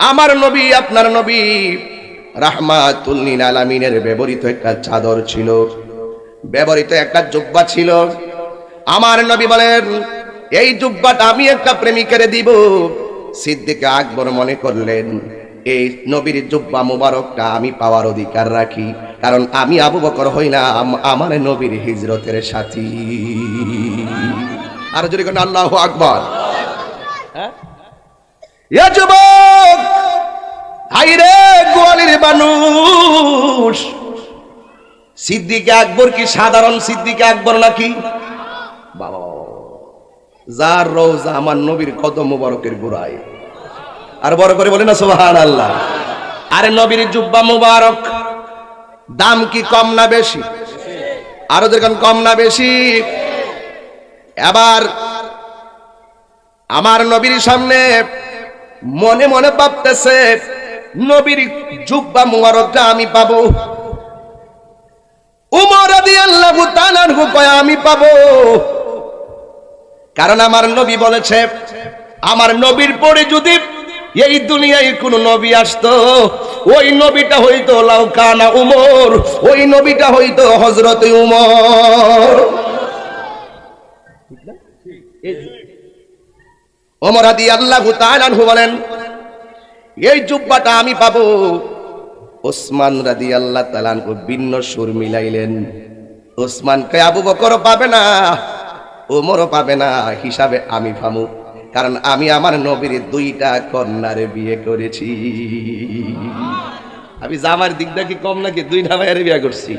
আমার নবী, আপনার নবী রাহমাতুল্লিন আলামিনের ব্যবহৃত একটা চাদর ছিল। ব্যবহৃত একটা জুব্বা ছিল। আমার নবী বলেন, এই জুব্বাটা আমি একটা প্রেমিকারে দিব। সিদ্দিকে আকবর মনে করলেন, এই নবীর জুব্বা মুবারকটা আমি পাওয়ার অধিকার রাখি, কারণ আমি আবু বকর হই হইলাম আমার নবীর হিজরতের সাথী। আর যদি কোন, আল্লাহ আকবর। হ্যাঁ? এ যুবক, হাইরে গোয়ালির মানুষ। সিদ্দিকে আকবর কি সাধারণ সিদ্দিকে আকবর নাকি? বাবা, যার রোজা আমার নবীর কদম মুবারকের গোড়ায়। আর বড় করে বলে না সোহান আল্লাহ আরে নবীর জুব্বা মুবারক, দাম কি কম না বেশি? আরও দেখুন কম না বেশি? এবার আমার নবীর সামনে মনে মনে ভাবতেছে, নবীর জুব্বা মুবারকটা আমি পাবো। উমর রাদিয়াল্লাহু তাআলার কয়, আমি পাবো। কারণ আমার নবী বলেছে, আমার নবীর পরে যদি এই দুনিয়ায় কোন নবী আসতো, ওই নবীটা হইতো লাউকানা উমর, ওই নবীটা হইতো হজরত উমর। ওমর আদি আল্লাহ তাআলাহু বলেন, এই জুব্বাটা আমি পাবো। ওসমান রাদি আল্লাহ তালানকু ভিন্ন সুর মিলাইলেন। ওসমানকে আবু বকর পাবে না, ওমরও পাবে না, হিসাবে আমি ফামু কারণ আমি আমার নবীর দুইটা কন্যারে বিয়ে করেছি। আমি জামার দিকটা কি কম নাকি দুইটা ভাইয়ারে বিয়ে করছি।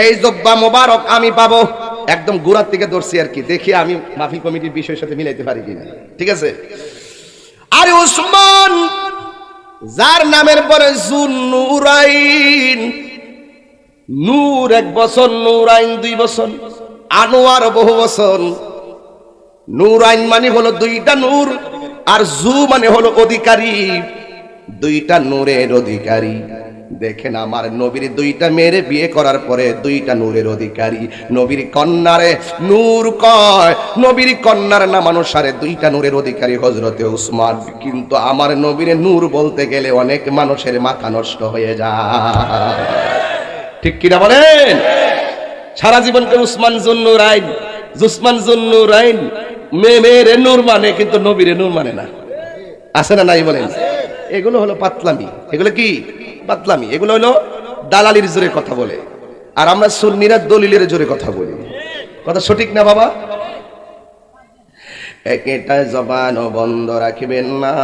এই জব্বা মোবারক আমি পাবো। একদম গোড়ার থেকে ধরছি আর কি। দেখি আমি মাহফিল কমিটির বিষয়ের সাথে মিলাইতে পারি কিনা। ঠিক আছে? আরে ওসমান, যার নামের পরে জুনুরাইন নূর এক বছর, নূরাইন দুই বছর, আনোয়ার বহু বছর। নূরাইন মানে হলো দুইটা নূর আর জু মানে হলো অধিকারী। দুইটা নূরের অধিকারী। দেখেন আমার নবীর দুইটা মেয়েরে বিয়ে করার পরে দুইটা নূরের অধিকারী। নবীর কন্যারে নূর কয়, নবীর কন্যার নাম অনুসারে দুইটা নূরের অধিকারী হজরতে উসমান। কিন্তু আমার নবীর নূর বলতে গেলে অনেক মানুষের মাথা নষ্ট হয়ে যায়। ঠিক কিনা বলেন? সারা জীবনকে উসমান জুন্নুর আইন জুসমান জুন্নুর আইন, মেয়ে মেয়ের নূর মানে কিন্তু নবীরে নূর মানে না। আছে না নাই বলেন? এগুলো হলো পাতলামি। এগুলো কি? পাতলামি এগুলো হলো দালালির জোরে কথা বলে। আর আমরা সুন্নিরা দলিলের জোরে কথা বলি। কথা সঠিক না বাবা? একেটা জবান বন্ধ রাখবেন না।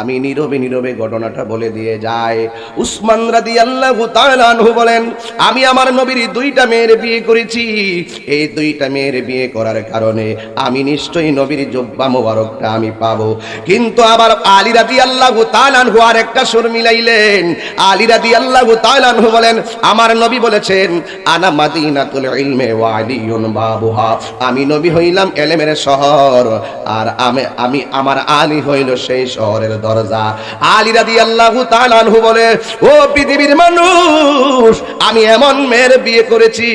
আমি নীরবে নীরবে ঘটনাটা বলে দিয়ে যায় উসমান রাদি আল্লাহ বলেন, আমি আমার নবীর দুইটা মেয়ের বিয়ে করেছি। এই দুইটা মেয়ের বিয়ে করার কারণে আমি নিশ্চয়ই নবীর জব্বা মোবারকটা আমি পাবো। কিন্তু আবার আলী রাদি আল্লাহ তাআলাহু আর একটা সুর মিলাইলেন। আলী রাদি আল্লাহ তাআলাহু বলেন, আমার নবী বলেছেন, আনা মাদিনাতুল ইলমে ওয়া আলিয়ুন বাবুহা। আমি নবী হইলাম এলেমের শহর, আর আমি আমি, আমার আলী হইল সেই শহরের দরজা। আলী রাদি আল্লাহ তালানহু বলে, ও পৃথিবীর মানুষ, আমি এমন মেয়ের বিয়ে করেছি,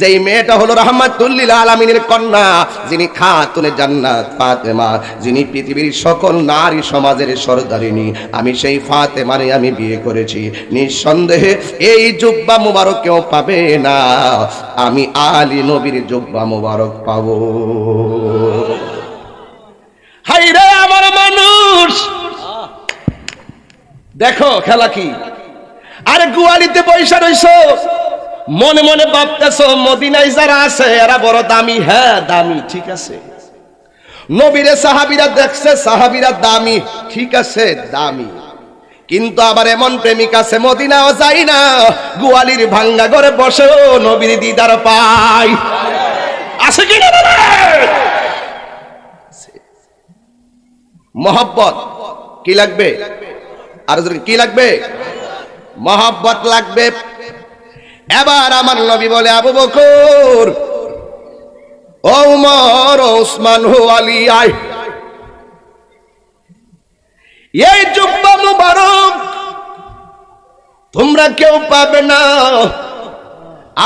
যেই মেয়েটা হলো রহমাতুল্লিল আলমিনের কন্যা, যিনি খাতুনে জান্নাত, ফাতেমা, যিনি পৃথিবীর সকল নারী সমাজের সরদারিনী। আমি সেই ফাতেমারে আমি বিয়ে করেছি। নিঃসন্দেহে এই জুব্বা মুবারক কেউ পাবে না। আমি আলী নবীর জুব্বা মুবারক পাবো। হাইরে আমার মানুষ দেখো খেলা কি? আরে গুয়ালিতে পয়সা রইছ। মনে মনে ভাবতেছ, মদিনায় যারা আছে, এরা বড় দামি। হ্যাঁ দামি, ঠিক আছে। নবীরে সাহাবিরা দেখছে, সাহাবিরা দামি। ঠিক আছে, দামি। কিন্তু আবার এমন প্রেমিক আছে, মদিনাও যাই না। গোয়ালির ভাঙ্গা ঘরে বসেও নবীর দিদার পাই আছে কি না মহব্বত, কি লাগবে? আর কি লাগবে? মহব্বত লাগবে। এবার আমার নবী বলে, আবু বকর, ও উমর, ও উসমান, হো আলী, আয়। এই জুব্বা মুবারক, তোমরা কেউ পাবে না।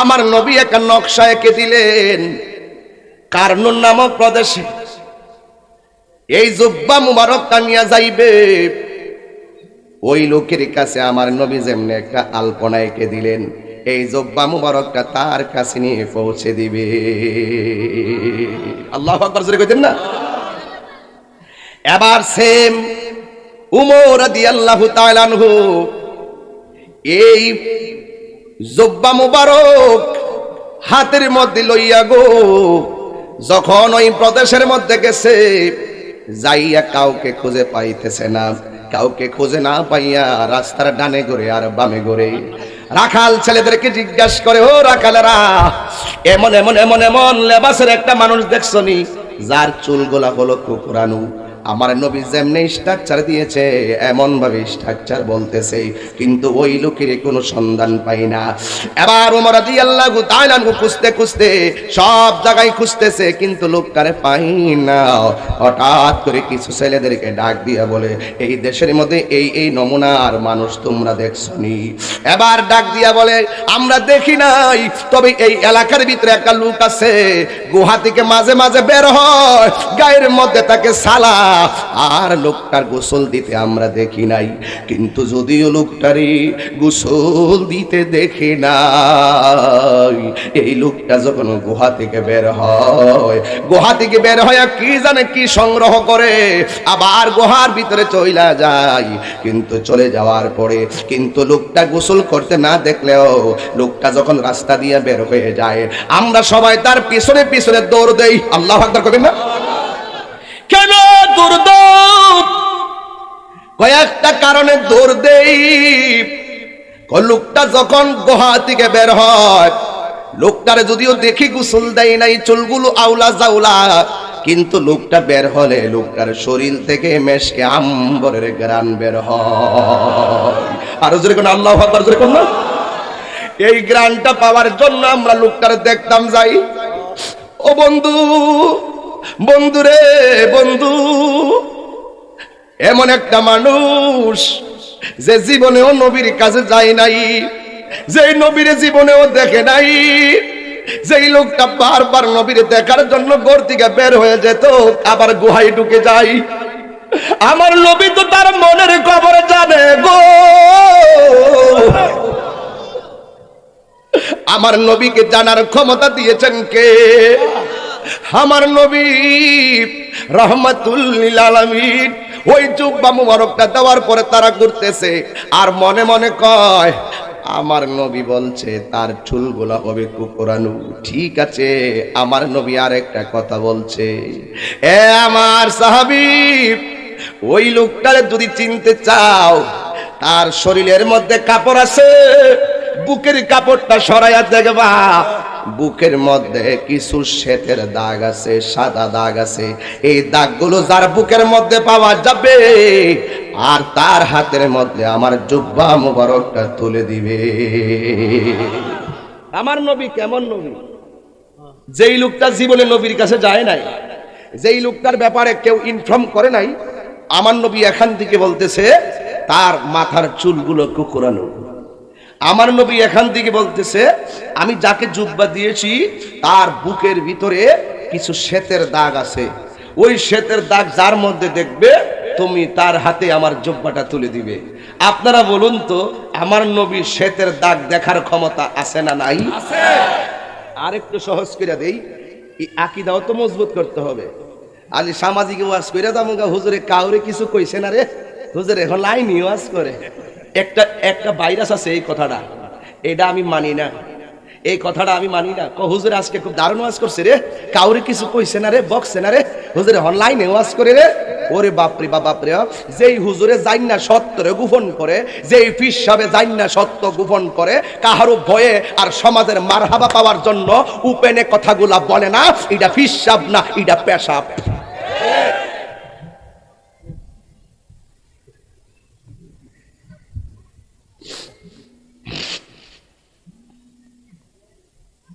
আমার নবী একটা নকশা এঁকে দিলেন, কার্নুন নামক প্রদেশে। এই জুব্বা মুবারকটা নিয়ে যাইবে। ওই লোকের কাছে আমার নবী যেমনি একটা আলপনা এঁকে দিলেন, এই জব্বা মুবারকটা তার কাছে নিয়ে পৌঁছে দিবে। আল্লাহ কইতেন না? এবার সেম উমর রাদিয়াল্লাহু তাআলা আনহু, এই জব্বা মুবারক হাতের মধ্যে লইয়া গো, যখন ওই প্রদেশের মধ্যে গেছে, যাইয়া কাউকে খুঁজে পাইতেছে না। কাউকে খোঁজে না পাইয়া রাস্তার ডানে ঘুরে আর বামে ঘুরে রাখাল ছেলেদেরকে জিজ্ঞাসা করে, ও রাখালেরা, এমন এমন এমন এমন লেবাসের একটা মানুষ দেখছনি যার চুলগুলা হলো কুকুরানু? আমার নবী যেমনি স্ট্রাকচার দিয়েছে এমন ভাবে স্ট্রাকচার বলতেছে। কিন্তু ওই লোকের কোনো সন্ধান পাই না। এবার ওমর রাদিয়াল্লাহু তাআলা খুঁজতে খুঁজতে সব জায়গায় খুঁজতেছে, কিন্তু লোকটারে পাই না। হঠাৎ করে কিছু ছেলেদেরকে ডাক দিয়া বলে, এই দেশের মধ্যে এই এই নমুনার মানুষ তোমরা দেখছনি? এবার ডাক দিয়া বলে, আমরা দেখি নাই। তবে এই এলাকার ভিতরে একটা লোক আছে। গুহা থেকে মাঝে মাঝে বের হয়। গায়ের মধ্যে তাকে সালা আর লোকটার গোসল দিতে আমরা দেখি নাই। কিন্তু যদিও লোকটারে গোসল দিতে দেখি নাই, এই লোকটা যখন গুহা থেকে বের হয়, গুহা থেকে বের হয় কি জানে কি সংগ্রহ করে, আবার গুহার ভিতরে চইলা যায়। কিন্তু চলে যাওয়ার পরে, কিন্তু লোকটা গোসল করতে না দেখলেও লোকটা যখন রাস্তা দিয়ে বের হয়ে যায়, আমরা সবাই তার পিছনে পিছনে দৌড় দেই। আল্লাহ আকবার করবেন না? কেন কয়েকটা কারণে দৌড় লোকটা যখন গুহা থেকে বের হয়, লোকটারে যদিও দেখি গোসল দেয় নাই, চুলগুলো আউলা জাউলা, কিন্তু লোকটা বের হলে লোকটার শরীর থেকে মেশকে আম্বরের গ্রান বের হয়। আরও জোরে আল্লাহ আকবার, জোরে কোন এই গ্রানটা পাওয়ার জন্য আমরা লোকটারে দেখতাম যাই। ও বন্ধু বন্ধু রে বন্ধু, এমন একটা মানুষ যে জীবনেও নবীর কাছে যায় নাই যে নবীর জীবনেও দেখে নাই, যেই লোকটা বারবার নবীর দেখার জন্য ঘর থেকে বের হয়ে যেত, আবার গুহায় ঢুকে যায়। আমার নবী তো তার মনের খবর জানে গো। আমার নবীকে জানার ক্ষমতা দিয়েছেন কে? আমার নবী রহমাতুল্লিল আলামিন, ওই জুব্বা মুবারকটা দেওয়ার পরে তারা ঘুরতেছে আর মনে মনে কয়, আমার নবী বলছে, তার চুলগুলো হবে কুকুরানু। ঠিক আছে, আমার নবী আর একটা কথা বলছে। এ আমার সাহাবী, ওই লোকটারে যদি চিনতে চাও, তার শরীরের মধ্যে কাপড় আছে বুকের কাপড়টা সরাইয়া দেখবা বুকের মধ্যে কিছু শ্বেতের দাগ আছে, সাদা দাগ আছে। এই দাগগুলো যার বুকের মধ্যে পাওয়া যাবে, আর তার হাতের মধ্যে আমার জুব্বা মুবারকটা তুলে দিবে। আমার নবী কেমন নবী? যেই লোকটা জীবনে নবীর কাছে যায় নাই, যেই লোকটার ব্যাপারে কেউ ইনফর্ম করে নাই, আমার নবী এখান থেকে বলতেছে, তার মাথার চুলগুলো কুকুরানো। আমার নবী এখান থেকে বলতেছে আমি যাকে জুব্বা দিয়েছি তার বুকের ভিতরে কিছু শ্বেতের দাগ আছে। ওই শ্বেতের দাগ যার মধ্যে দেখবে তুমি তার হাতে আমার জুব্বাটা তুলে দিবে। আপনারা বলুন তো আমার নবী শ্বেতের দাগ দেখার ক্ষমতা আছে না নাই? আর একটু সহজ করে দেই এই আকিদাও তো মজবুত করতে হবে। আলি সামাজিক ওয়াজ করে দাম হুজুরে কাউরে কিছু কইছে না রে? হুজুর এখন লাইনি ওয়াজ করে। একটা একটা ভাইরাস আছে এই কথাটা। এটা আমি মানি না। এই কথাটা আমি মানি না। হুজুর, আজকে খুব দারুণ ওয়াজ করছে রে। কাউরে কিছু কইছে না রে, বকছে না রে। হুজুরে অনলাইনে ওয়াজ করে রে। ওরে বাপরে, বা বাপরে বাপ। যেই হুজুরে যাইন না সত্যরে গোপন করে, যেই ফিস সাবে যাইন না সত্য গোপন করে কাহারও ভয়ে আর সমাজের মারহাবা পাওয়ার জন্য উপেনে কথাগুলা বলে না, এটা ফিস সাব না, এটা পেশাব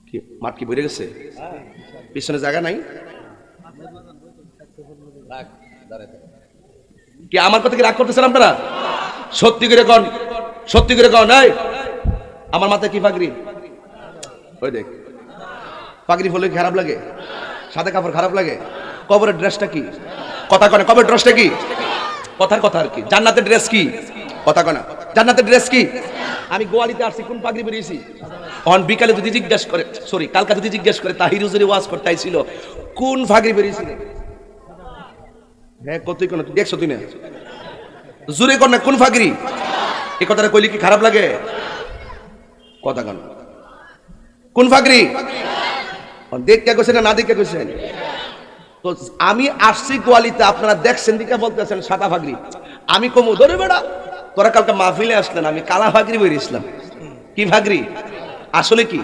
কি মাঠ কি বেড়ে গেছে? পিছনে জায়গা নাই? কি আমার কথা কি রাগ করতেছেন আপনারা? সত্যি করে কন সত্যি করে কন এই। আমার মাথায় কি পাগড়ি ওই দেখ। পাগড়ি ফুলে কি খারাপ লাগে? সাদা কাপড় খারাপ লাগে? কবরের ড্রেসটা কি? কথা কনে কবরের ড্রেসটা কি? কথার কথা আর কি। জান্নাতের ড্রেস কি? কথা কনা জান্নাতের ড্রেস কি? আমি গোয়ালিতে আসছি, কোন পাগড়ি বেরিয়েছি? অন বিকালে যদি জিজ্ঞেস করে সরি কালকা যদি জিজ্ঞেস করে, তাহির হুজুরি ওয়াজ করতে আইছিল, কোন পাগড়ি বেরিয়েছিল? হ্যাঁ কতই কোন, দেখছ না? জুরে কর না, কোন ফাগরি এই কথাটা কইলে কি খারাপ লাগে? কথা কন। কোন ফাগরি দেখতে কইছেন না দেখতে কইছেন? তো আমি আসছি গোয়ালিতে, আপনারা দেখছেন, দিকে বলতেছেন সাদা ফাগরি আমি কমু, ধরে বেড়া। তোরা কালকে মাহফিলে আসলেন, আমি কালা ফাগরি বেরিয়েছিলাম কি ফাগরি? আসলে কি?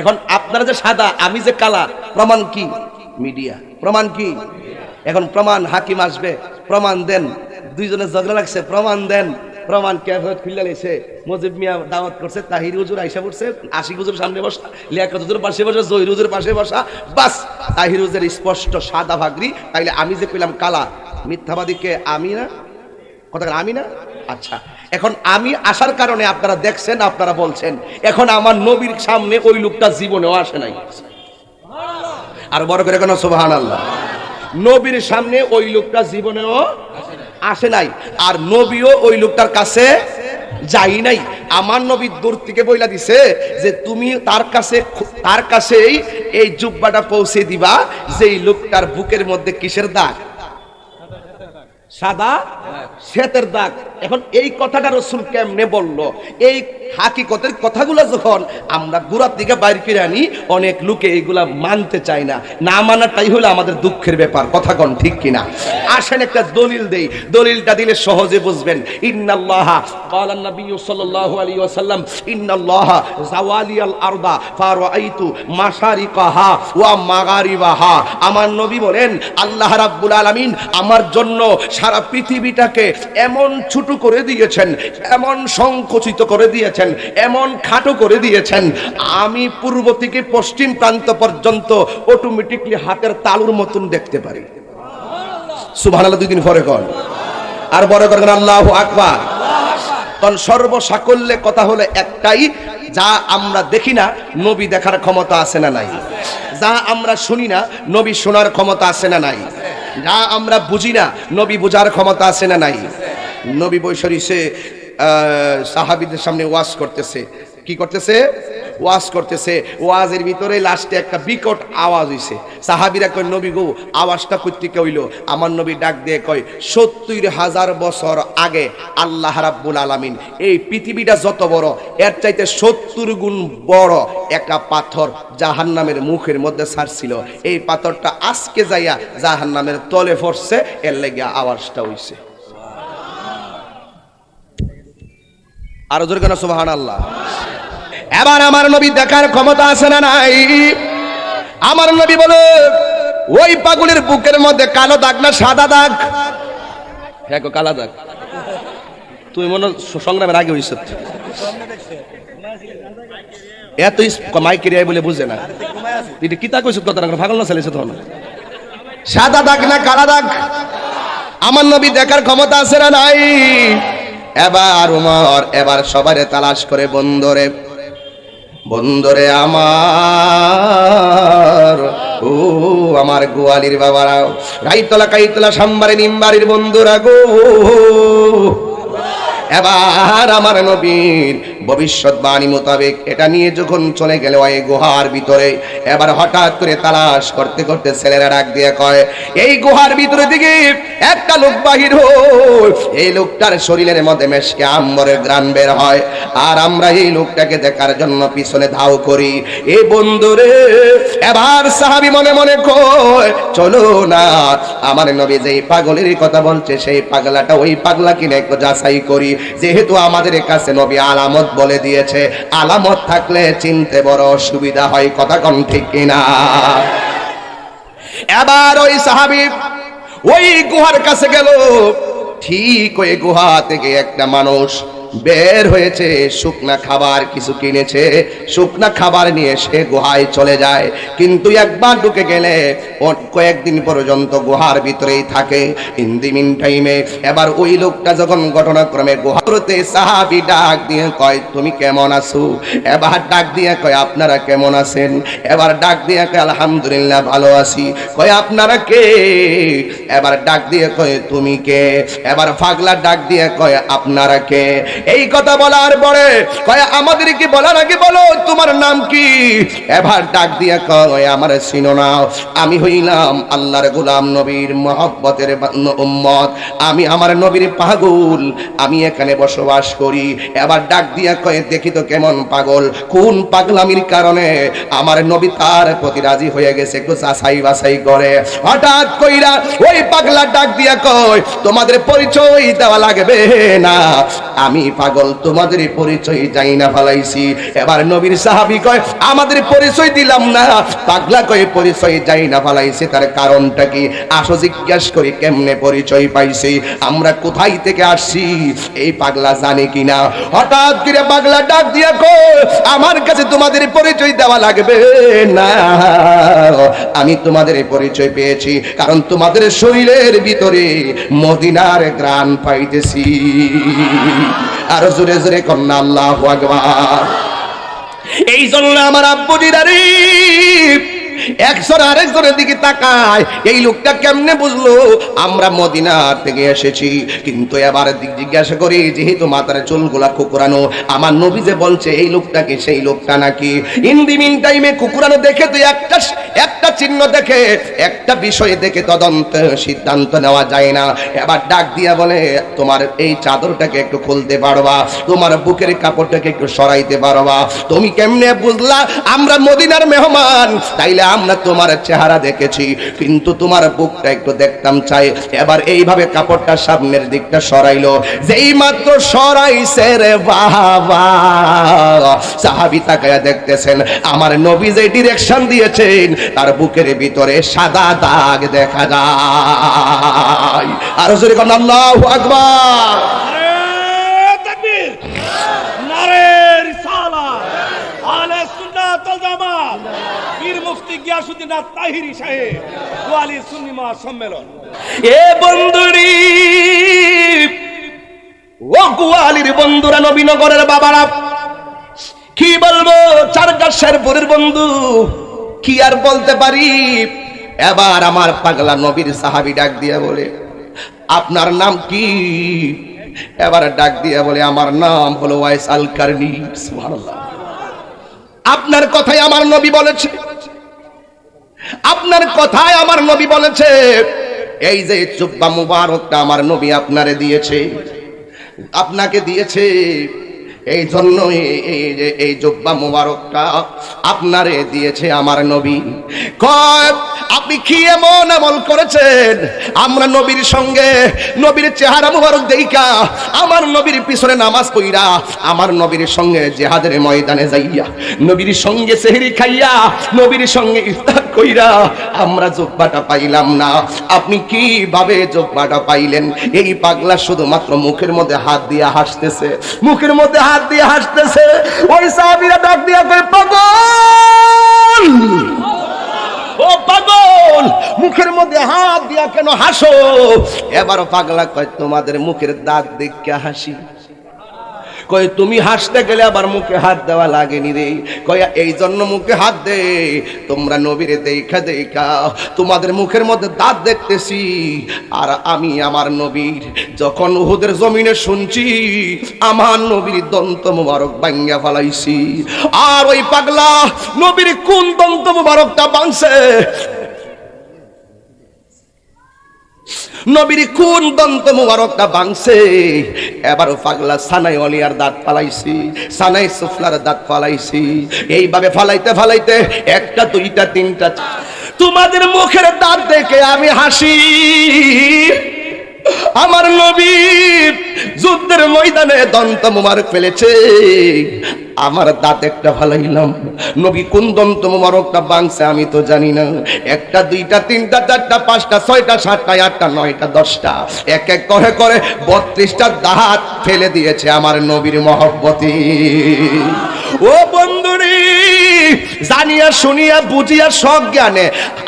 এখন আপনারা যে সাদা, আমি যে কালা, প্রমাণ কি? মিডিয়া। প্রমাণ কি? এখন প্রমাণ হাকিম আসবে, প্রমাণ দেন। দুইজনে ঝগড়া লাগছে, প্রমাণ দেন। প্রমাণ ক্যাফেট খুললে লেছে। মজিব মিয়া দাওয়াত করছে, তাহির হুজুর আইসা পড়ছে, আশিক হুজুর সামনে বসা, লিয়াকত হুজুর পাশে বসা, জহির হুজুর পাশে বসা, বাস। তাহির হুজুর স্পষ্ট সাদা ভাগরি তাইলে আমি যে কইলাম কালা, মিথ্যাবাদীকে আমি না কথা আমি না? আচ্ছা। এখন আমি আসার কারণে আপনারা দেখছেন, আপনারা বলছেন, এখন আমার নবীর সামনে ওই লোকটা জীবনেও আসে নাই। আর বড় করে কেন সোবাহান আল্লাহ নবীর সামনে ওই লোকটা জীবনেও আসে নাই। আর নবীও ওই লোকটার কাছে যাই নাই। আমার নবী দূর থেকে বইলা দিছে যে তুমি তার কাছে তার কাছেই এই জুব্বাটা পৌঁছে দিবা, যেই লোকটার বুকের মধ্যে কিসের দাগ? সাদা শ্বেতের দাগ। এখন এই কথাটা রসুল কেমনে বলল? এই হাকিকতের কথাগুলো যখন আমরা গুড়ার দিকে বাইর করে আনি, অনেক লোকে এইগুলা মানতে চায় না। না মানাটাই হলো আমাদের দুঃখের ব্যাপার, কথা কন ঠিক কিনা? আসেন একটা দলিল দেই। দলিলটা দিলে সহজে বুঝবেন। ইন্নাল্লাহ ক্বালা নবী সাল্লাল্লাহু আলাইহি ওয়াসাল্লাম, ইন্নাল্লাহ জাওয়ালিয়াল আরদা ফারাআইতু মাশারিকাহা ওয়া মাগারিবাহা। আমার নবী বলেন, আল্লাহ রাব্বুল আলামিন আমার জন্য সারা পৃথিবীটাকে এমন ছোট করে দিয়েছেন, এমন সংকুচিত করে দিয়েছেন এমন খাটো করে দিয়েছেন, আমি পূর্ব থেকে পশ্চিম প্রান্ত পর্যন্ত অটোমেটিকলি হাতের তালুর মতন দেখতে পারি। সুবহানাল্লাহ, দুই দিন পরে কর আর বড় করেন আল্লাহু আকবার। কারণ সর্বসাকল্যে কথা হলো একটাই, যা আমরা দেখি না, নবী দেখার ক্ষমতা আছে না নাই। যা আমরা শুনি না, নবী শোনার ক্ষমতা আছে না নাই। যা আমরা বুঝি না, নবী বুঝার ক্ষমতা আছে না নাই। নবী বৈশরিসে সাহাবিদের সামনে ওয়াজ করতেছে। কি করতেছে? ওয়াজ করতেছে। ওয়াজের ভিতরে লাস্টে একটা বিকট আওয়াজ হইছে। সাহাবিরা কয়, নবী গো, আওয়াজটা কর্তৃকে হইল? আমার নবী ডাক দিয়ে কয়, সত্তর হাজার বছর আগে আল্লাহ রাব্বুল আলামিন এই পৃথিবীটা যত বড়, এর চাইতে সত্তর গুণ বড় একটা পাথর জাহান্নামের মুখের মধ্যে ছাড়ছিল। এই পাথরটা আজকে যাইয়া জাহান্নামের তলে পড়ছে এর লেগে আওয়াজটা হইছে। আরও জোর কেন? সুবাহান আল্লাহ এবার আমার নবী দেখার ক্ষমতা আছে না নাই? আমার নবী বলে, ওই পাগুলির বুকের মধ্যে কালো দাগ না সাদা দাগ? হ্যাঁ কালা দাগ। তুই মনে সংগ্রামের আগে হইস এত মাইকের বলে বুঝে না। এটা কিতা কইছ? কথা না ভাগল না চালিয়েছে তখন? সাদা দাগ না কালা দাগ? আমার নবী দেখার ক্ষমতা আছে না নাই? এবার উমর, এবার সবারে তালাশ করে, বন্দরে বন্দরে আমার, ও আমার গোয়ালির বাবারা গাইতলা কাইতলা সাম্বারে, নিম্বারির বন্ধুরা গো। এবার আমার নবীর ভবিষ্যৎবাণী মোতাবেক এটা নিয়ে যখন চলে গেল ওই গুহার ভিতরে, এবার হঠাৎ করে তালাশ করতে করতে ছেলেরা ডাক দিয়ে কয়, এই গুহার ভিতরে দিকে একটা লোক বাহির হয় এই লোকটার শরীরের মধ্যে মেশকে আম্বরের গ্রাম বের হয়, আর আমরা এই লোকটাকে দেখার জন্য পিছনে ধাও করি। এ বন্ধুরে, এবার সাহাবি মনে মনে কয়, চলো না, আমার নবী যেই পাগলের কথা বলছে, সেই পাগলাটা ওই পাগলা কিনে যাচাই করি। যেহেতু আমাদের কাছে নবী আলামত বলে দিয়েছে, আলামত থাকলে চিনতে বড় সুবিধা হয়, কথা কম ঠিক কিনা? এবার ওই সাহাবি ওই গুহার কাছে গেল। ঠিক ওই গুহা থেকে একটা মানুষ বের হয়েছে, শুকনা খাবার কিছু কিনেছে। শুকনা খাবার নিয়ে সে গুহায় চলে যায়। কিন্তু একবার ঢুকে গেলে কয়েকদিন পর্যন্ত গুহার ভিতরেই থাকে। ইন দি মিন টাইমে এবার ওই লোকটা যখন ঘটনাক্রমে গুহাতে সাহাবি ডাক দিয়ে কয়, তুমি কেমন আছো? এবার ডাক দিয়ে কয়, আপনারা কেমন আছেন? এবার ডাক দিয়ে কয়, আলহামদুলিল্লাহ ভালো আছি। কয়, আপনারা কে? এবার ডাক দিয়ে কয়, তুমি কে? এবার ফাগলা ডাক দিয়ে কয়, আপনারা কে? এই কথা বলার পরে কয়, আমাদের কি বলার আগে বলো, তোমার নাম কি? এবার ডাক দিয়ে কয়, আমার চিনো না। আমি হইলাম আল্লাহর গোলাম নবীর মহব্বতের উম্মত। আমি আমার নবীর পাগল। আমি এখানে বসবাস করি। এবার ডাক দিয়া কয়ে, দেখি তো কেমন পাগল। কোন পাগলামির কারণে আমার নবী তার প্রতি রাজি হয়ে গেছে, একটু চাষাই বাছাই করে। হঠাৎ কইরা ওই পাগলা ডাক দিয়া কয়, তোমাদের পরিচয় দেওয়া লাগবে না। আমি পাগল তোমাদের পরিচয় যাই না ফালাইছি। এবার নবীর সাহাবি কয়, আমাদের পরিচয় দিলাম না। পাগলা কয়ে, পরিচয় যাই না ফালাইছে, তার কারণটা কি? আসো জিজ্ঞাসা করি, কেমনে পরিচয় পাইছি? আমরা কোথায় থেকে আসছি? এই পাগলা জানে কিনা। হঠাৎ করে পাগলা ডাক দিয়া কো আমার কাছে তোমাদের পরিচয় দেওয়া লাগবে না। আমি তোমাদের পরিচয় পেয়েছি, কারণ তোমাদের শরীরের ভিতরে মদিনার গ্রান পাইতেছি। আর জোরে জোরে কন্যা, আল্লাহ এই জন্য আমার আব্বু দিদারি আরেকজনের দিকে তাকায়। এই লোকটা কেমনে বুঝলো? আমরা মদিনার থেকে এসেছি, কিন্তু এবার দিক জিজ্ঞাসা করি, যেহেতু মাথার চুলগুলা কুকুরানো আমার নবী যে বলছে, এই লোকটাকে সেই লোকটা নাকি? ইন্দি মিন টাইমে কুকুরানো দেখে তুই একটা একটা চিহ্ন দেখে, একটা বিষয় দেখে তদন্ত, সিদ্ধান্ত নেওয়া যায় না। এবার ডাক দিয়া বলে, তোমার এই চাদরটাকে একটু খুলতে পারবা? তোমার বুকের কাপড়টাকে একটু সরাইতে পারবা? তুমি কেমনে বুঝলা? আমরা মদিনার মেহমান। তাইলে আমরা তোমার চেহারা দেখেছি, কিন্তু তোমার বুকটা একটু দেখতাম চাই। এবার এইভাবে কাপড়টা সামনের দিকটা সরাইলো। যেই মাত্র সরাইছে রে বাবা, সাহাবি তাকায়া দেখতেছেন, আমার নবী যে ডিরেকশন দিয়েছেন, তার বুকের ভিতরে সাদা দাগ দেখা যায়। আর জোরে কোন আল্লাহু আকবার। সম্মেলন। এ বন্ধুরি ও গোয়ালির বন্ধুরা নবীনগরের বাবারা কি বলব চারকার শেরপুরের বন্ধু কি আর বলতে পারি? এবার আমার পাগলা নবীর সাহাবি ডাক দিয়া বলে, আপনার নাম কি? এবার ডাক দিয়া বলে, আমার নাম হলো ওয়াইস আল কারনি। আপনার কথাই আমার নবী বলেছে। আপনার কথায় আমার নবী বলেছে। এই যে চুব্বা মুবারকটা আমার নবী আপনারে দিয়েছে, আপনাকে দিয়েছে। এই জন্য এই যে এই জব্বা মুবারকটা আপনারে দিয়েছে আমার নবী। কয়, আপনি কি এমন আমল করেছেন? আমরা নবীর সঙ্গে নবীর চেহারা মুবারক দেইকা আমার নবীর পিছনে নামাজ পইরা আমার নবীর সঙ্গে জেহাদের ময়দানে যাইয়া, নবীর সঙ্গে সেহরি খাইয়া, নবীর সঙ্গে ইফতার কইরা আমরা জব্বাটা পাইলাম না। আপনি কীভাবে জব্বাটা পাইলেন? এই পাগলা শুধুমাত্র মুখের মধ্যে হাত দিয়ে হাসতেছে। মুখের মধ্যে হাত দিয়ে হাসতেছে। ওই সাহাবীরা ডাক দিয়া কই পাগল! ও পাগল! মুখের মধ্যে হাত দিয়া কেন হাসো? এবারও পাগলা কয়, তোমাদের মুখের দাঁত দেখে হাসি। কয়, তুমি হাসতে গেলে আবার মুখে হাত দেওয়া লাগেনি রে। কয়, এই জন্য মুখে হাত দে, তোমরা নবীরে দেখা দেখা, তোমাদের মুখের মধ্যে দাঁত দেখতেছি। আর আমি আমার নবীর, যখন উহুদের জমিনে শুনছি, আমার নবীর দন্ত মুবারক ভাঙ্গা ফালাইছি। আর ওই পাগলা নবীর কোন দন্ত মুবারকটা বাংছে নবীর কোন দন্ত মুবারকটা বাংছে এবারও পাগলা সানাই অলিয়ার দাঁত ফালাইছি, সানাই সুফলার দাঁত ফালাইছি। এইভাবে ফালাইতে ফালাইতে একটা, দুইটা, তিনটা তোমাদের মুখের দাঁত দেখে আমি হাসি। আমার নবী যুদ্ধের ময়দানে দন্ত মুবারক ফেলেছে। আমার দাঁত একটা ফালাইলাম নবী কোন দন্ত মোবারকটা বাংছে আমি তো জানি না। একটা, দুইটা, তিনটা, চারটা, পাঁচটা, ছয়টা, সাতটা, আটটা, নয়টা, দশটা। এক এক করে করে বত্রিশটা দাঁত ফেলে দিয়েছে আমার নবীর মহব্বতী ও বন্ধুরি, জানিয়া শুনিয়া বুঝিয়া সব জ্ঞানে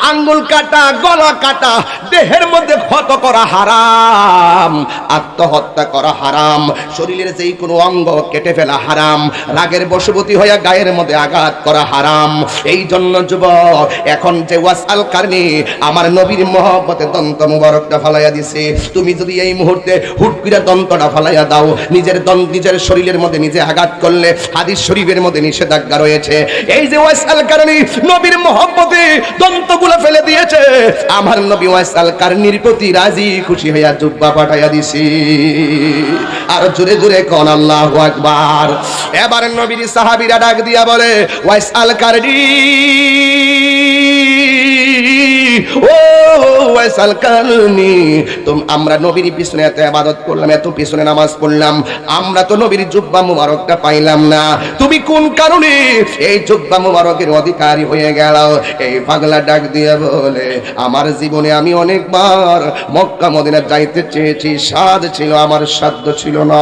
আঙ্গুল কাটা, গলা কাটা, দেহের মধ্যে ক্ষত করা হারাম, আত্মহত্যা করা হারাম, শরীরের যেই কোনো অঙ্গ কেটে ফেলা হারাম, রাগের বশবতী হইয়া গায়ের মধ্যে আঘাত করা হারাম। এই জন্য যুবক, এখন যে ওয়াসাল কারণে আমার নবীর মহব্বতে দন্ত মুবারকটা ফালাইয়া দিছে। তুমি যদি এই মুহূর্তে হুট করে দন্তটা ফালাইয়া দাও, নিজের দন্ত নিজের শরীরের মধ্যে নিজে আঘাত করলে হাদিস শরীফের মধ্যে নিষেধাজ্ঞা রয়েছে। এই যে ওয়াসাল কারণে নবীর মহব্বতে দন্তগুলো ফেলে দিয়েছে। আমার নবী ওয়াসাল কারণের প্রতি রাজি, খুশি হইয়া জুব্বা পাঠাইয়া দিছি। আর জোরে জোরে কোন আল্লাহ আকবার। এবার নবীর সাহাবীরা ডাক দিয়া বলে ওয়াসাল কারণী ও ওয়াসাল কারণী, তুমি, আমরা নবীর পিছনে এত ইবাদত করলাম, এত পিছনে নামাজ পড়লাম, আমরা তো নবীর জুব্বা মুবারকটা পাইলাম না। তুমি কোন কারণে এই জুব্বা মুবারকের অধিকারী হয়ে গেল? এই পাগলা ডাক দিয়ে বলে, আমার জীবনে আমি অনেকবার মক্কা মদিনা যাইতে চেয়েছি, স্বাদ ছিল, আমার সাধ্য ছিল না।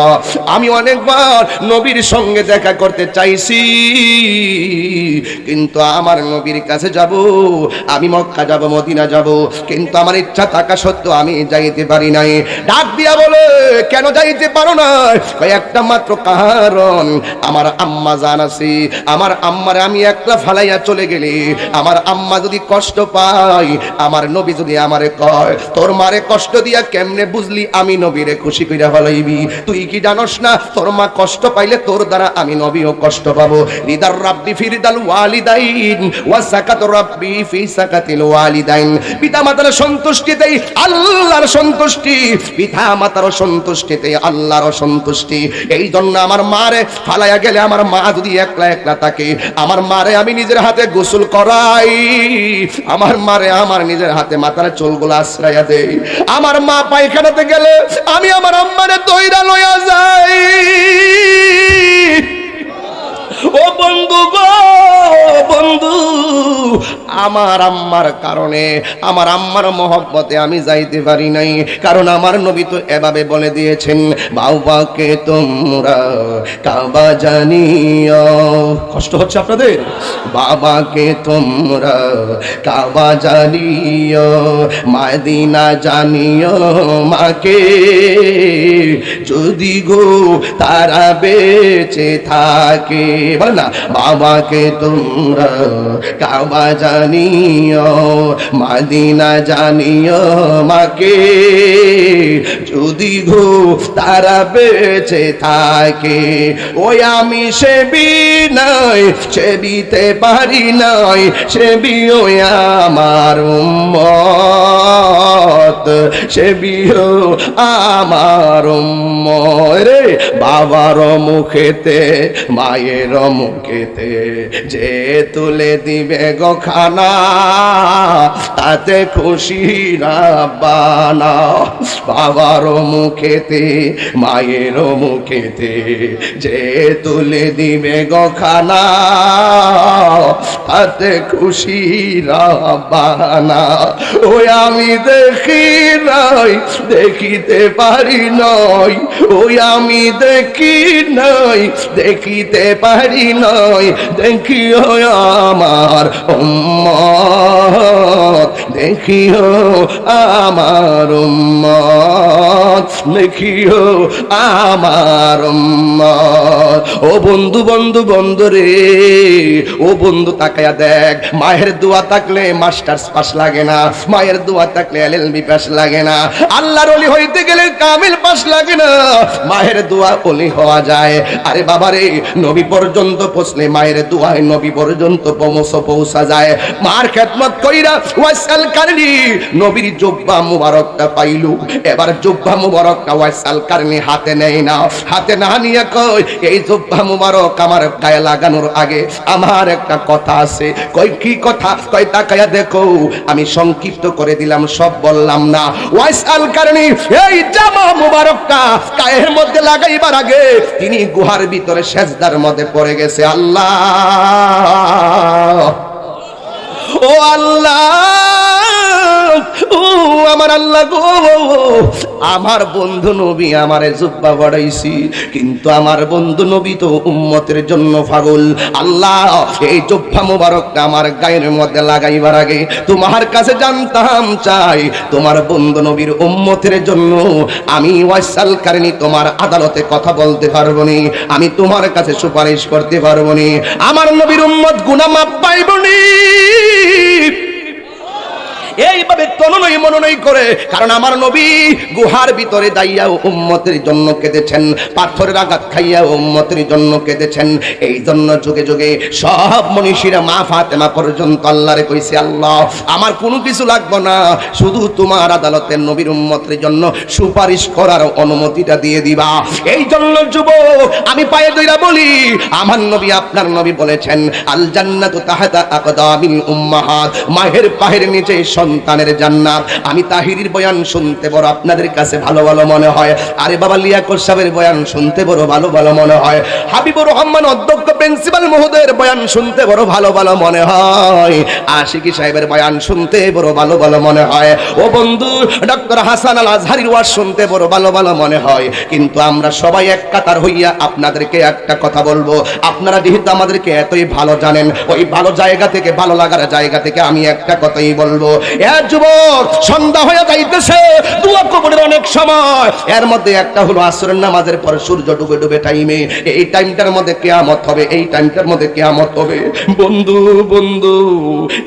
আমি অনেকবার নবীর সঙ্গে দেখা করতে চাইছি, কিন্তু আমার নবীর কাছে যাব, আমি মক্কা যাব মদিনা যাব। কিন্তু আমার ইচ্ছা থাকা সত্ত্বেও আমি যাইতে পারি নাই। ডাক দিয়া বলে, কেন যাইতে পারো না? একটা মাত্র কারণ। আমার আম্মা জান আছে। আমার আম্মারে আমি একলা ফালাইয়া চলে গেলে। আমার আম্মা যদি কষ্ট পায়, আমার নবী যদি আমারে কয়, তোর মারে কষ্ট দিয়া কেমনে বুঝলি আমি নবীরে খুশি কইরা ফলাইবি? তুই কি জানস না, তোর মা কষ্ট পাইলে তোর দ্বারা আমি নবীও কষ্ট পাবো। রিদার রাব্বি ফিরিদাল ওয়ালিদাইন, ওয়া সাকাত রাব্বি ফি সাকাতিল ওয়ালিদাইন। পিতা মাতার সন্তুষ্টিতে আল্লাহর সন্তুষ্টি পিতা মাতার সন্তুষ্টিতে আল্লাহর সন্তুষ্টি। এই জন্য আমার মারে ফালাইয়া গেলে আমার মা যদি একলা একলা থাকে, আমার মারে আমি নিজের হাতে গোসল করাই। আমার মারে আমার নিজের হাতে মাথার চুলগুলো আশ্রয়া দেই। আমার মা পায়খানাতে গেলে আমি আমার আম্মারে দইরা লইয়া যাই। ও বন্ধু গো বন্ধু আমার আম্মার কারণে আমার আম্মার মহব্বতে আমি যাইতে পারি নাই। কারণ আমার নবী তো এভাবে বলে দিয়েছেন বাবাকে তোমরা কাবা জানিও। কষ্ট হচ্ছে আপনাদের? বাবাকে তোমরা কাবা জানিও মাদিনা জানিও মাকে। যদি গো তারা বেঁচে থাকে বলে না, বাবাকে তোমরা কাবা জানিও, মাদিনা জানিও মাকে। যদি গো তারা বেঁচে থাকে, ওই আমি সেবি নাই, সেবিতে পারি নাই, সেবি ওই আমার উম্মত সেবিও আমার উম্মত। রে বাবার মুখেতে মায়ের মুখেতে যে তুলে দিবে গখানা তাতে খুশি রাব্বানা বাবার মুখেতে, মায়ের মুখেতে যে তুলে দিবে গখানা তাতে খুশি রাব্বানা ওই আমি দেখি নাই, দেখিতে পারি নয় ওই আমি দেখি নাই, দেখিতে পারি নয়, দেখিও আমার উম্মত, দেখিও আমার উম্মত, দেখিও আমার উম্মত। ও বন্ধু বন্ধু বন্ধু রে, ও বন্ধু তাকায়া দেখ, মায়ের দোয়া থাকলে মাস্টার্স পাস লাগে না, মায়ের দোয়া থাকলে এলএলবি পাস লাগে না, আল্লাহর ওলি হইতে গেলে কামিল পাস লাগে না, মায়ের দোয়া ওলি হওয়া যায়। আরে বাবা রে নবী পর্যন্ত পৌঁছলে মায়ের দোয়ায় নবী পর্যন্ত পৌঁছ পৌঁছা যায়। মার খেদমত কইরা ওয়াসাল কারনি নবীর জব্বা মুবারকটা পাইলু। এবার জব্বা মুবারকটা ওয়াসাল কারনি হাতে নেই না। হাতে না নিয়ে কই, এই জব্বা মুবারক আমার গায়ে লাগানোর আগে আমার একটা কথা আছে। কই, কি কথা? কই, তাকায়া দেখো, আমি সংক্ষিপ্ত করে দিলাম, সব বললাম না। ওয়াসাল কারনি এই জামা মুবারকটা গায়ের মধ্যে লাগাইবার আগে তিনি গুহার ভিতরে সেজদার মধ্যে পড়ে গেছে আল্লাহ। ও আল্লাহ। ও আমার আল্লাহ গো, আমার বন্ধু নবী আমারে জুব্বা বাড়াইছি, কিন্তু আমার বন্ধু নবী তো উম্মতের জন্য আল্লাহ, এই জুব্বা আমার গায়ের মধ্যে লাগাইবার আগে তোমার কাছে জানতাম চাই, তোমার বন্ধু নবীর উম্মতের জন্য আমি কারণে তোমার আদালতে কথা বলতে পারব নি আমি তোমার কাছে সুপারিশ করতে পারব নি আমার নবীর উম্মত গুনাহ মাপ পাইবনি। এইভাবে তননই মননই করে। কারণ আমার নবী গুহার ভিতরে দাইয়া উম্মতের জন্য কেঁদেছেন, পাথরের আঘাত খাইয়া উম্মতের জন্য কেঁদেছেন। এই জন্য যুগে যুগে সব মনীষীরা মা ফাতেমা পর্যন্ত আল্লাহরে কইছে, আল্লাহ, আমার কোনো কিছু লাগবে না। শুধু তোমার আদালতের নবীর উম্মতের জন্য সুপারিশ করার অনুমতিটা দিয়ে দিবা। এই জন্য যুবক, আমি পায়ে দইরা বলি, আমার নবী আপনার নবী বলেছেন, আল জান্নাতু তাহাতা আকদামিল উম্মাহাত, মাহের পাহের নিচে সন্তানের জান্নাত। আমি তাহিরির বয়ান শুনতে বড়, আপনাদের কাছে ভালো ভালো মনে হয়। আরে বাবা লিয়াকত সাহেবের বয়ান শুনতে বড়, ভালো ভালো মনে হয়। হাবিবুর রহমান অধ্যক্ষ প্রিন্সিপাল মহোদয়ের বয়ান শুনতে বড়, ভালো ভালো মনে হয়। আশিকি সাহেবের বয়ান শুনতে বড়, ভালো ভালো মনে হয়। ও বন্ধু, ডক্টর হাসান আল আজহারির ওয়াজ শুনতে বড়, ভালো ভালো মনে হয়। কিন্তু আমরা সবাই এক কাতার হইয়া আপনাদেরকে একটা কথা বলব। আপনারা যেহেতু আমাদেরকে এতই ভালো জানেন, ওই ভালো জায়গা থেকে, ভালো লাগার জায়গা থেকে আমি একটা কথাই বলব। এ যুবক, সন্ধ্যা হয়ে যাইতেছে, দুয়া কবরের অনেক সময়। এর মধ্যে একটা হলো আসরের নামাজের পর সূর্য ডুবে ডুবে টাইমে। এই টাইমটার মধ্যে কেয়ামত হবে, এই টাইমটার মধ্যে কেয়ামত হবে। বন্ধু বন্ধু,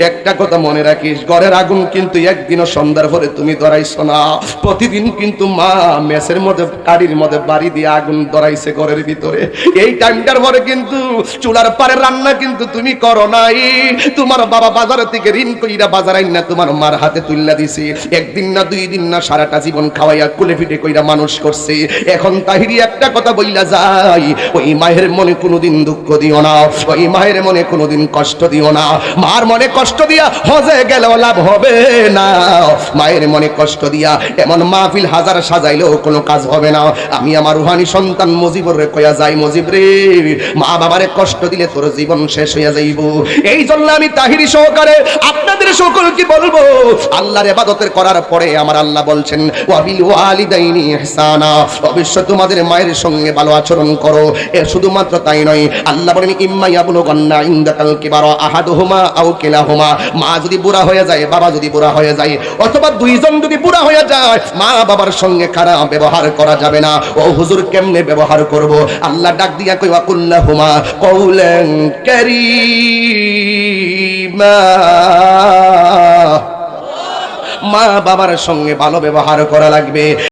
একটা কথা মনে রাখিস, ঘরের আগুন কিন্তু একদিনও সন্ধ্যার পরে তুমি ধরাইছো না। প্রতিদিন কিন্তু মা মেসের মধ্যে, গাড়ির মধ্যে বাড়ি দিয়ে আগুন ধরাইছে ঘরের ভিতরে। এই টাইমটার পরে কিন্তু চুলার পারে রান্না কিন্তু তুমি করো নাই। তোমার বাবা বাজার থেকে ঋণ কইরা বাজার আইন না তোমার মার হাতে তুল্লা দিছে। একদিন না দুই দিন না সারাটা জীবন খাওয়াইয়া কুলে ফিটে কইরা মানুষ করছে। এখন তাহিরি একটা কথা বইলা যাই ওই মায়ের মনে কোনোদিন দুঃখ দিও না, ওই মায়ের মনে কোনোদিন কষ্ট দিও না। মার মনে কষ্ট দিয়া হজে গেলেও লাভ হবে না। মায়ের মনে কষ্ট দিয়া এমন মাহফিল হাজার সাজাইলেও কোনো কাজ হবে না। আমি আমার রুহানি সন্তান মুজিবর রে কয়া যাই, মুজিব রে। মা বাবারে কষ্ট দিলে তোর জীবন শেষ হইয়া যাইব। এই জন্য আমি তাহিরি সহকারে আপনাদের সকলকে বলব আল্লাহর ইবাদতের করার পরে আমার আল্লাহ বলছেন, ওয়াবিল ওয়ালিদাইনি ইহসানা। অবশ্য তোমাদের মায়ের সঙ্গে ভালো আচরণ করো। এ শুধুমাত্র তাই নয়, আল্লাহ বলেন, ইম্মা ইয়াবলুগান্না ইনদাকাল কিবারা আহাদুহুমা আও কিলাহুমা। মা যদি বুড়া হয়ে যায়, বাবা যদি বুড়া হয়ে যায়, অথবা দুইজন যদি বুড়া হয়ে যায়, মা বাবার সঙ্গে খারাপ ব্যবহার করা যাবে না। ও হুজুর, কেমনে ব্যবহার করব? আল্লাহ ডাক দিয়া কই ওয়াকুল্লাহুমা কওলান কারীমা। মা বাবার সঙ্গে ভালো ব্যবহার করা লাগবে।